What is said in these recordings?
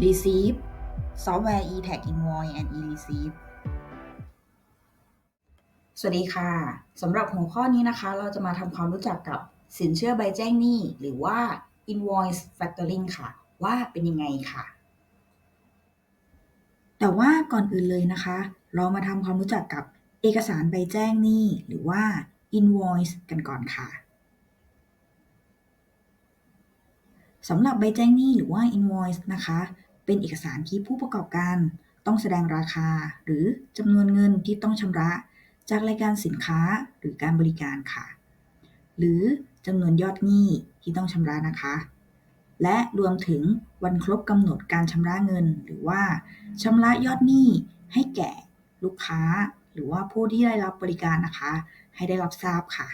receive software e-tag invoice and e-receive สวัสดีค่ะสำหรับหัวข้อนี้นะคะ เราจะมาทำความรู้จักกับสินเชื่อใบแจ้งหนี้ หรือว่า invoice factoring ค่ะ ว่าเป็นยังไงค่ะ แต่ว่าก่อนอื่นเลยนะคะ เรามาทำความรู้จักกับเอกสารใบแจ้งหนี้ หรือว่า invoice กันก่อนค่ะ สำหรับใบแจ้งหนี้หรือว่า invoice นะคะ เป็นเอกสารที่ผู้ประกอบการ ต้องแสดงราคา หรือจำนวนเงินที่ต้องชำระ จากรายการสินค้าหรือการบริการค่ะ หรือจำนวนยอดหนี้ที่ต้องชำระนะคะ และรวมถึงวันครบกำหนดการชำระเงิน หรือว่าชำระยอดหนี้ให้แก่ลูกค้า หรือว่าผู้ที่ได้รับบริการนะคะ ให้ได้รับทราบค่ะ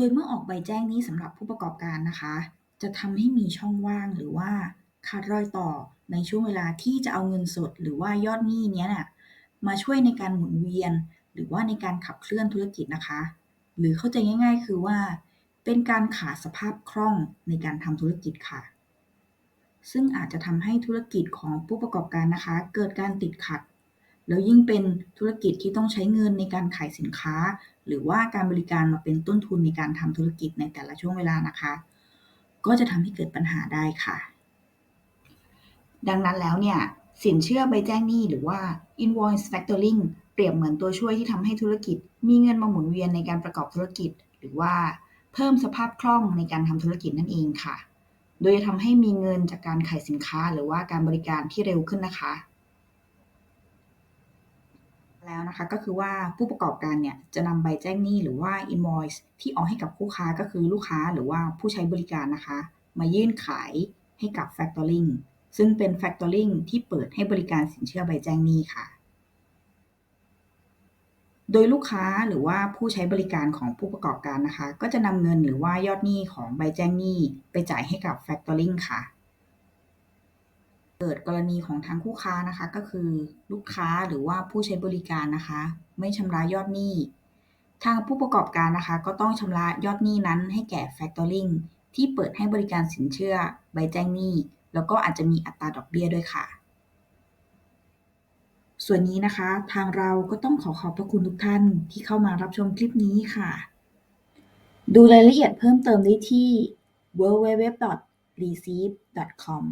โดยเมื่อออกใบแจ้งนี้สำหรับผู้ประกอบการนะคะ จะทำให้มีช่องว่างหรือว่าขาดรอยต่อในช่วงเวลาที่จะเอาเงินสด หรือว่ายอดหนี้เนี้ยน่ะมาช่วยในการหมุนเวียน หรือว่าในการขับเคลื่อนธุรกิจนะคะ หรือเข้าใจง่าย ๆ คือว่า เป็นการขาดสภาพคล่องในการทำธุรกิจค่ะ ซึ่งอาจจะทำให้ธุรกิจของผู้ประกอบการนะคะ เกิดการติดขัด แล้วยิ่งเป็นธุรกิจที่ต้องใช้เงินในการขายสินค้า หรือว่าการบริการมาเป็นต้นทุนในการทำธุรกิจในแต่ละช่วงเวลานะคะ ก็จะทำให้เกิดปัญหาได้ค่ะ ดังนั้นแล้วเนี่ยสินเชื่อใบแจ้งหนี้หรือว่า invoice factoring เปรียบเหมือนตัวช่วยที่ทำให้ธุรกิจ มีเงินมาหมุนเวียนในการประกอบธุรกิจ หรือว่าเพิ่มสภาพคล่องในการทำธุรกิจนั่นเองค่ะ โดยจะทำให้มีเงินจากการขายสินค้า หรือว่าการบริการที่เร็วขึ้นนะคะ แล้วนะคะ ก็คือว่าผู้ประกอบการเนี่ยจะนำใบแจ้งหนี้หรือว่า invoice ที่ออกให้กับคู่ค้าก็คือลูกค้าหรือว่าผู้ใช้บริการนะคะ มายื่นขายให้กับ factoring ซึ่งเป็น factoring ที่เปิดให้บริการสินเชื่อใบแจ้งหนี้ค่ะ โดยลูกค้าหรือว่าผู้ใช้บริการของผู้ประกอบการนะคะ ก็จะนำเงินหรือว่ายอดหนี้ของใบแจ้งหนี้ไปจ่ายให้กับ factoring ค่ะ เกิดกรณีของทางคู่ค้านะคะ ก็คือลูกค้าหรือว่าผู้ใช้บริการนะคะ ไม่ชำระยอดหนี้ ทางผู้ประกอบการนะคะ ก็ต้องชำระยอดหนี้นั้นให้แก่ factoring ที่เปิดให้บริการสินเชื่อใบแจ้งหนี้ แล้วก็อาจจะมีอัตราดอกเบี้ยด้วยค่ะ ส่วนนี้นะคะ ทางเราก็ต้องขอขอบพระคุณทุกท่านที่เข้ามารับชมคลิปนี้ค่ะ ดูรายละเอียดเพิ่มเติมได้ที่ www.receive.com